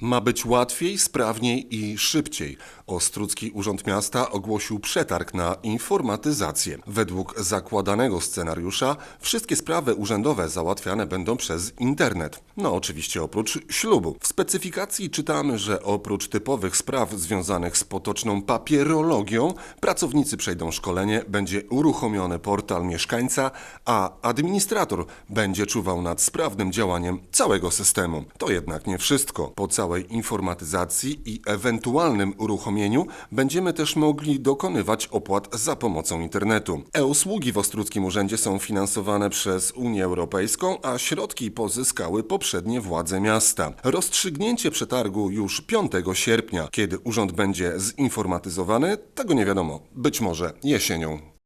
Ma być łatwiej, sprawniej i szybciej. Ostrucki Urząd Miasta ogłosił przetarg na informatyzację. Według zakładanego scenariusza wszystkie sprawy urzędowe załatwiane będą przez internet. No oczywiście oprócz ślubu. W specyfikacji czytamy, że oprócz typowych spraw związanych z potoczną papierologią, pracownicy przejdą szkolenie, będzie uruchomiony portal mieszkańca, a administrator będzie czuwał nad sprawnym działaniem całego systemu. To jednak nie wszystko. Po całej informatyzacji i ewentualnym uruchomieniu będziemy też mogli dokonywać opłat za pomocą internetu. E-usługi w Ostruckim Urzędzie są finansowane przez Unię Europejską, a środki pozyskały poprzednie władze miasta. Rozstrzygnięcie przetargu już 5 sierpnia. Kiedy urząd będzie zinformatyzowany, tego nie wiadomo. Być może jesienią.